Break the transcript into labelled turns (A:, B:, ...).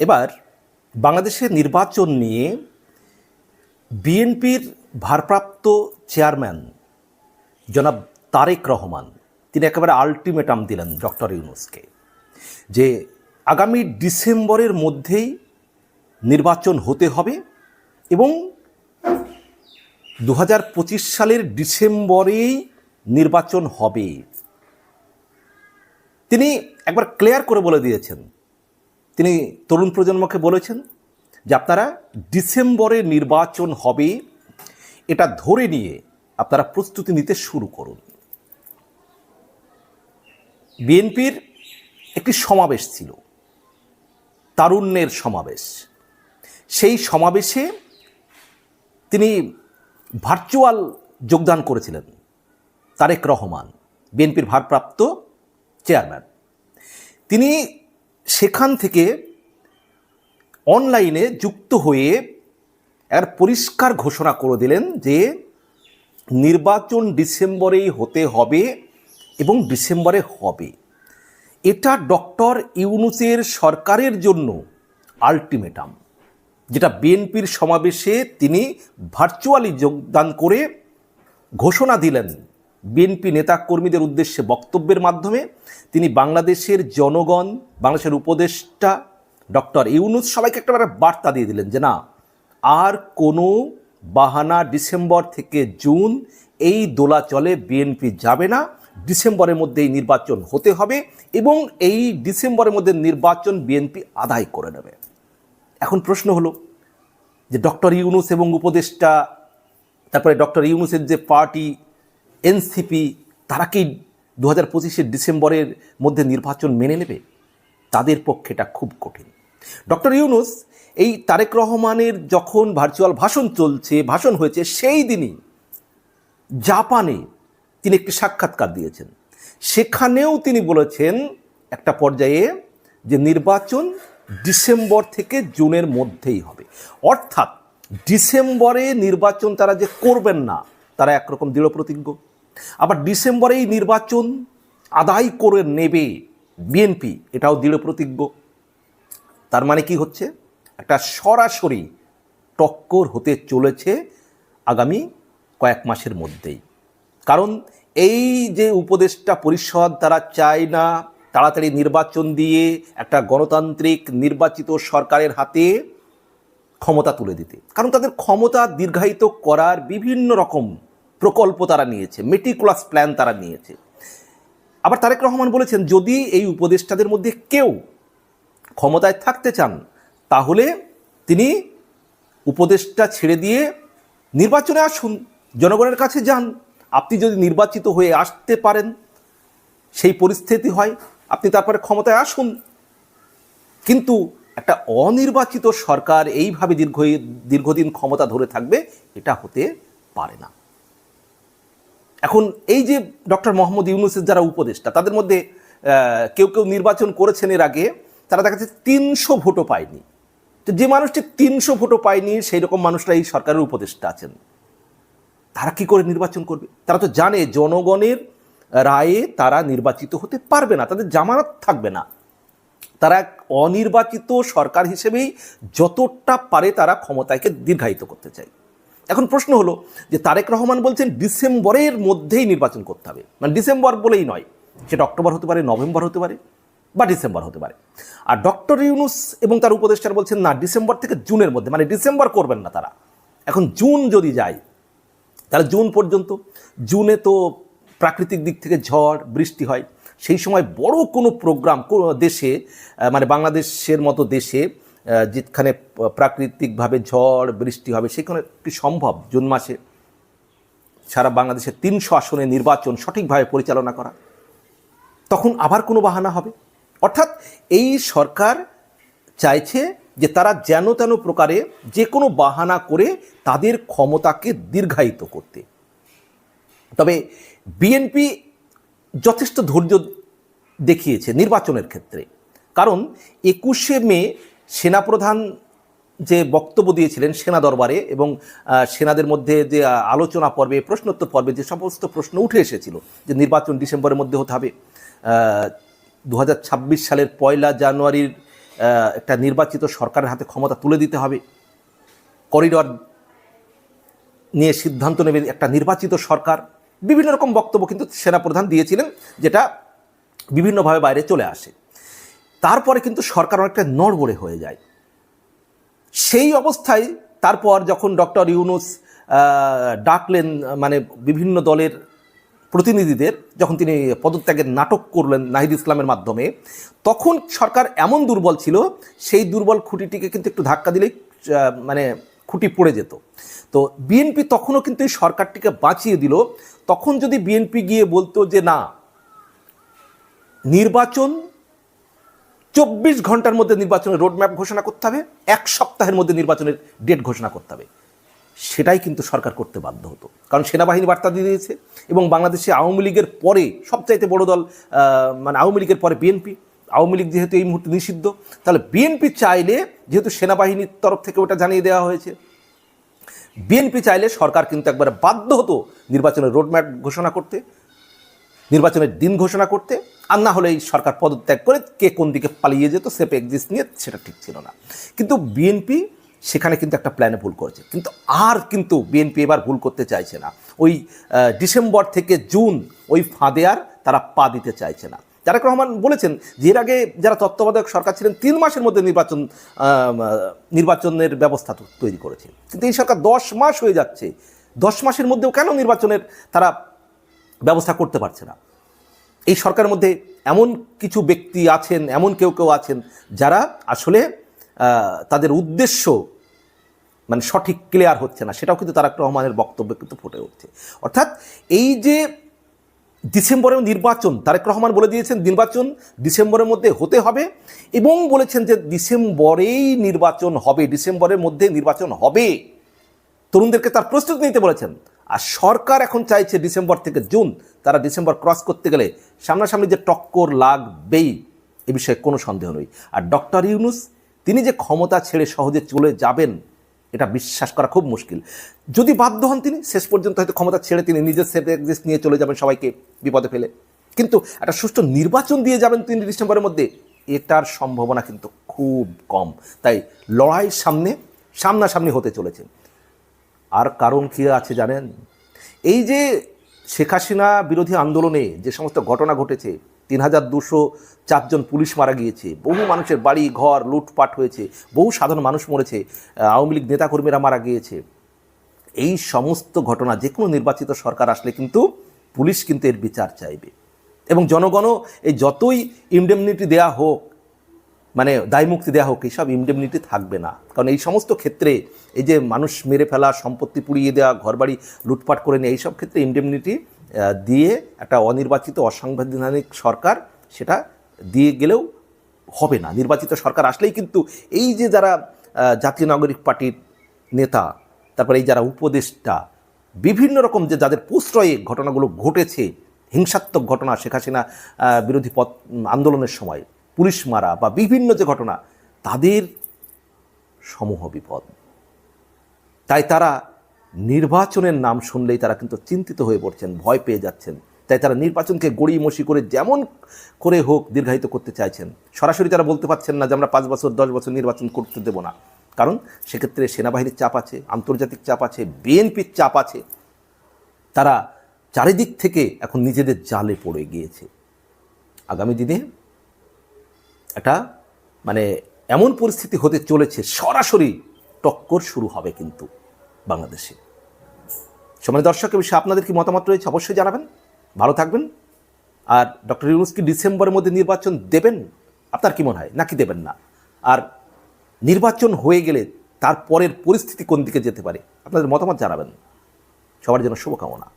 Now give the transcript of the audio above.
A: এবার বাংলাদেশের নির্বাচন নিয়ে বিএনপির ভারপ্রাপ্ত চেয়ারম্যান জনাব তারেক রহমান, তিনি একেবারে আলটিমেটাম দিলেন ডক্টর ইউনুসকে যে আগামী ডিসেম্বরের মধ্যেই নির্বাচন হতে হবে এবং দু হাজার পঁচিশ সালের ডিসেম্বরেই নির্বাচন হবে। তিনি একবার ক্লিয়ার করে বলে দিয়েছেন তিনি তরুণ প্রজন্মকে বলেছেন যে আপনারা ডিসেম্বরে নির্বাচন হবে, এটা ধরে নিয়ে আপনারা প্রস্তুতি নিতে শুরু করুন। বিএনপির একটি সমাবেশ ছিল, তারুণ্যের সমাবেশ। সেই সমাবেশে তিনি ভার্চুয়াল যোগদান করেছিলেন, তারেক রহমান, বিএনপির ভারপ্রাপ্ত চেয়ারম্যান। তিনি সেখান থেকে অনলাইনে যুক্ত হয়ে এর পরিষ্কার ঘোষণা করে দিলেন যে নির্বাচন ডিসেম্বরেই হতে হবে এবং ডিসেম্বরে হবে। এটা ডক্টর ইউনুসের সরকারের জন্য আলটিমেটাম, যেটা বিএনপির সমাবেশে তিনি ভার্চুয়ালি যোগদান করে ঘোষণা দিলেন। বিএনপি নেতাকর্মীদের উদ্দেশ্যে বক্তব্যের মাধ্যমে তিনি বাংলাদেশের জনগণ, বাংলাদেশের উপদেষ্টা ডক্টর ইউনুস সবাইকে একটা বার্তা দিয়ে দিলেন যে না, আর কোনো বাহানা ডিসেম্বর থেকে জুন এই দোলাচলে বিএনপি যাবে না। ডিসেম্বরের মধ্যে এই নির্বাচন হতে হবে এবং এই ডিসেম্বরের মধ্যে নির্বাচন বিএনপি আদায় করে নেবে। এখন প্রশ্ন হলো যে ডক্টর ইউনুস এবং উপদেষ্টা, তারপরে ডক্টর ইউনুসের যে পার্টি এনসিপি তারা কি দু হাজার পঁচিশের ডিসেম্বরের মধ্যে নির্বাচন মেনে নেবে? তাদের পক্ষে এটা খুব কঠিন। ডক্টর ইউনুস, এই তারেক রহমানের যখন ভার্চুয়াল ভাষণ চলছে, ভাষণ হয়েছে সেই দিনই জাপানে তিনি একটি সাক্ষাৎকার দিয়েছেন। সেখানেও তিনি বলেছেন একটা পর্যায়ে যে নির্বাচন ডিসেম্বর থেকে জুনের মধ্যেই হবে। অর্থাৎ ডিসেম্বরে নির্বাচন তারা যে করবেন না তারা একরকম দৃঢ় প্রতিজ্ঞ। আবার ডিসেম্বরেই নির্বাচন আদায় করে নেবে বিএনপি, এটাও দৃঢ় প্রতিজ্ঞ। তার মানে কি হচ্ছে? একটা সরাসরি টক্কর হতে চলেছে আগামী কয়েক মাসের মধ্যেই। কারণ এই যে উপদেষ্টা পরিষদ, তারা চায় না তাড়াতাড়ি নির্বাচন দিয়ে একটা গণতান্ত্রিক নির্বাচিত সরকারের হাতে ক্ষমতা তুলে দিতে। কারণ তাদের ক্ষমতা দীর্ঘায়িত করার বিভিন্ন রকম প্রকল্প তারা নিয়েছে মেটিকুলাস প্ল্যান তারা নিয়েছে। আবার তারেক রহমান বলেছেন, যদি এই উপদেষ্টাদের মধ্যে কেউ ক্ষমতায় থাকতে চান, তাহলে তিনি উপদেষ্টা ছেড়ে দিয়ে নির্বাচনে আসুন, জনগণের কাছে যান। আপনি যদি নির্বাচিত হয়ে আসতে পারেন, সেই পরিস্থিতি হয়, আপনি তারপরে ক্ষমতায় আসুন। কিন্তু একটা অনির্বাচিত সরকার এইভাবে দীর্ঘ দীর্ঘদিন ক্ষমতা ধরে থাকবে, এটা হতে পারে না। এখন এই যে ডক্টর মোহাম্মদ ইউনুসের যারা উপদেষ্টা, তাদের মধ্যে কেউ কেউ নির্বাচন করেছেন এর আগে, তারা দেখা যাচ্ছে তিনশো ভোটও পায়নি। তো যে মানুষটি তিনশো ভোটও পায়নি, সেই রকম মানুষরা এই সরকারের উপদেষ্টা আছেন। তারা কি করে নির্বাচন করবে? তারা তো জানে জনগণের রায়ে তারা নির্বাচিত হতে পারবে না, তাদের জামানত থাকবে না। তারা এক অনির্বাচিত সরকার হিসেবেই যতটা পারে তারা ক্ষমতাকে দীর্ঘায়িত করতে চায়। এখন প্রশ্ন হলো যে তারেক রহমান বলছেন ডিসেম্বরের মধ্যেই নির্বাচন করতে হবে। মানে ডিসেম্বর বলেই নয়, সেটা অক্টোবর হতে পারে, নভেম্বর হতে পারে বা ডিসেম্বর হতে পারে। আর ডক্টর ইউনুস এবং তার উপদেষ্টারা বলছেন, না, ডিসেম্বর থেকে জুনের মধ্যে মানে ডিসেম্বর করবেন না তারা। এখন জুন যদি যায়, তাহলে জুন পর্যন্ত, জুনে তো প্রাকৃতিক দিক থেকে ঝড়, বৃষ্টি হয়। সেই সময় বড় কোনো প্রোগ্রাম দেশে মানে বাংলাদেশের মতো দেশে যেখানে প্রাকৃতিকভাবে ঝড়, বৃষ্টি হবে, সেখানে কি সম্ভব? জুন মাসে সারা বাংলাদেশের তিনশো আসনে নির্বাচন সঠিকভাবে পরিচালনা করা। তখন আবার কোনো বাহানা হবে? অর্থাৎ এই সরকার চাইছে যে তারা যেন তেন প্রকারে যে কোনো বাহানা করে তাদের ক্ষমতাকে দীর্ঘায়িত করতে। তবে বিএনপি যথেষ্ট ধৈর্য দেখিয়েছে নির্বাচনের ক্ষেত্রে। কারণ একুশে মে সেনাপ্রধান যে বক্তব্য দিয়েছিলেন সেনা দরবারে এবং সেনাদের মধ্যে যে আলোচনা পর্বে, প্রশ্নোত্তর পর্বে যে সমস্ত প্রশ্ন উঠে এসেছিল যে নির্বাচন ডিসেম্বরের মধ্যে হতে হবে দু হাজার ছাব্বিশ সালের পয়লা জানুয়ারির একটা নির্বাচিত সরকারের হাতে ক্ষমতা তুলে দিতে হবে। করিডর নিয়ে সিদ্ধান্ত নেবে একটা নির্বাচিত সরকার। বিভিন্ন রকম বক্তব্য কিন্তু সেনাপ্রধান দিয়েছিলেন যেটা বিভিন্নভাবে বাইরে চলে আসে। তারপরে কিন্তু সরকার অনেকটা নড়বড়ে হয়ে যায়। সেই অবস্থায় তারপর যখন ডক্টর ইউনুস ডাকলেন মানে বিভিন্ন দলের প্রতিনিধিদের, যখন তিনি পদত্যাগের নাটক করলেন নাহিদ ইসলামের মাধ্যমে, তখন সরকার এমন দুর্বল ছিল, সেই দুর্বল খুঁটিটিকে কিন্তু একটু ধাক্কা দিলেই মানে খুঁটি পড়ে যেত। তো বিএনপি তখনও কিন্তু এই সরকারটিকে বাঁচিয়ে দিল। তখন যদি বিএনপি গিয়ে বলতো যে, না, নির্বাচন চব্বিশ ঘণ্টার মধ্যে নির্বাচনের রোডম্যাপ ঘোষণা করতে হবে, এক সপ্তাহের মধ্যে নির্বাচনের ডেট ঘোষণা করতে হবে। সেটাই কিন্তু সরকার করতে বাধ্য হতো। কারণ সেনাবাহিনী বার্তা দিয়ে দিয়েছে এবং বাংলাদেশে আওয়ামী লীগের পরে সবচাইতে বড় দল মানে আওয়ামী লীগের পরে বিএনপি। আওয়ামী লীগ যেহেতু এই মুহূর্তে নিষিদ্ধ, তাহলে বিএনপি চাইলে, যেহেতু সেনাবাহিনীর তরফ থেকে ওটা জানিয়ে দেওয়া হয়েছে, বিএনপি চাইলে সরকার কিন্তু একবারে বাধ্য হতো নির্বাচনের রোডম্যাপ ঘোষণা করতে। নির্বাচনের দিন ঘোষণা করতে, আর না হলে এই সরকার পদত্যাগ করে কে কোন দিকে পালিয়ে যেত সেফ এক্সিস্ট নিয়ে সেটা ঠিক ছিল না। কিন্তু বিএনপি সেখানে কিন্তু একটা প্ল্যানে ভুল করেছে। কিন্তু আর কিন্তু বিএনপি এবার ভুল করতে চাইছে না। ওই ডিসেম্বর থেকে জুন ওই ফাঁদে আর তারা পা দিতে চাইছে না। তারেক রহমান বলেছেন যে এর আগে যারা তত্ত্বাবধায়ক সরকার ছিলেন, তিন মাসের মধ্যে নির্বাচন নির্বাচনের ব্যবস্থা তৈরি করেছে। কিন্তু এই সরকার দশ মাস হয়ে যাচ্ছে। দশ মাসের মধ্যেও কেন নির্বাচনের তারা ব্যবস্থা করতে পারছে না। এই সরকারের মধ্যে এমন কিছু ব্যক্তি আছেন, এমন কেউ কেউ আছেন যারা আসলে তাদের উদ্দেশ্য মানে সঠিক ক্লিয়ার হচ্ছে না। সেটাও কিন্তু তারাক রহমানের বক্তব্যে কিন্তু ফুটে উঠছে। অর্থাৎ এই যে ডিসেম্বরের নির্বাচন, তারেক রহমান বলে দিয়েছেন নির্বাচন ডিসেম্বরের মধ্যে হতে হবে এবং বলেছেন যে ডিসেম্বরেই নির্বাচন হবে, ডিসেম্বরের মধ্যে নির্বাচন হবে। তরুণদেরকে তার প্রস্তুতি নিতে বলেছেন। আর সরকার এখন চাইছে ডিসেম্বর থেকে জুন, তারা ডিসেম্বর ক্রস করতে গেলে সামনাসামনি যে টক্কর লাগবেই, এ বিষয়ে কোনো সন্দেহ নেই। আর ডক্টর ইউনুস, তিনি যে ক্ষমতা ছেড়ে সহজে চলে যাবেন, এটা বিশ্বাস করা খুব মুশকিল। যদি বাধ্য হন তিনি, শেষ পর্যন্ত হয়তো ক্ষমতা ছেড়ে তিনি নিজের সেফ এক্সিস্ট নিয়ে চলে যাবেন সবাইকে বিপদে ফেলে। কিন্তু একটা সুষ্ঠু নির্বাচন দিয়ে যাবেন তিনি ডিসেম্বরের মধ্যে, এটার সম্ভাবনা কিন্তু খুব কম। তাই লড়াই সামনে সামনাসামনি হতে চলেছে। আর কারণ কী আছে জানেন? এই যে শেখ হাসিনা বিরোধী আন্দোলনে যে সমস্ত ঘটনা ঘটেছে, তিন হাজার দুশো চারজন পুলিশ মারা গিয়েছে, বহু মানুষের বাড়ি, ঘর, লুটপাট হয়েছে, বহু সাধারণ মানুষ মরেছে আওয়ামী লীগ নেতাকর্মীরা মারা গিয়েছে। এই সমস্ত ঘটনা যে কোনো নির্বাচিত সরকার আসলে কিন্তু পুলিশ কিন্তু এর বিচার চাইবে। এবং জনগণও এই যতই ইমডেমনিটি দেয়া হোক মানে দায়মুক্তি দেওয়া হোক এইসব ইমডেমনিটি থাকবে না। কারণ এই সমস্ত ক্ষেত্রে এই যে মানুষ মেরে ফেলা, সম্পত্তি পুড়িয়ে দেওয়া ঘরবাড়ি লুটপাট করে নেয়, এইসব ক্ষেত্রে ইমডেমনিটি দিয়ে একটা অনির্বাচিত অসাংবিধানিক সরকার সেটা দিয়ে গেলেও হবে না। নির্বাচিত সরকার আসলেই কিন্তু এই যে যারা জাতীয় নাগরিক পার্টির নেতা, তারপরে এই যারা উপদেষ্টা, বিভিন্ন রকম যে যাদের প্রশ্রয়ে ঘটনাগুলো ঘটেছে, হিংসাত্মক ঘটনা, শেখ হাসিনা বিরোধী পথ, আন্দোলনের সময় পুলিশ মারা বা বিভিন্ন যে ঘটনা, তাদের সমূহ বিপদ। তাই তারা নির্বাচনের নাম শুনলেই তারা কিন্তু চিন্তিত হয়ে পড়ছেন, ভয় পেয়ে যাচ্ছেন। তাই তারা নির্বাচনকে গড়িমসি করে যেমন করে হোক দীর্ঘায়িত করতে চাইছেন। সরাসরি তারা বলতে পারছেন না যে আমরা পাঁচ বছর, দশ বছর নির্বাচন করতে দেবো না। কারণ সেক্ষেত্রে সেনাবাহিনীর চাপ আছে, আন্তর্জাতিক চাপ আছে, বিএনপির চাপ আছে। তারা চারিদিক থেকে এখন নিজেদের জালে পড়ে গিয়েছে। আগামী দিনে একটা মানে এমন পরিস্থিতি হতে চলেছে, সরাসরি টক্কর শুরু হবে কিন্তু বাংলাদেশে। সময় দর্শকের বিষয়ে আপনাদের কি মতামত রয়েছে অবশ্যই জানাবেন। ভালো থাকবেন। আর ডক্টর ইউনুস কি ডিসেম্বরের মধ্যে নির্বাচন দেবেন? আপনার কি মনে হয়? নাকি দেবেন না? আর নির্বাচন হয়ে গেলে তার পরের পরিস্থিতি কোন দিকে যেতে পারে? আপনাদের মতামত জানাবেন। সবার জন্য শুভকামনা।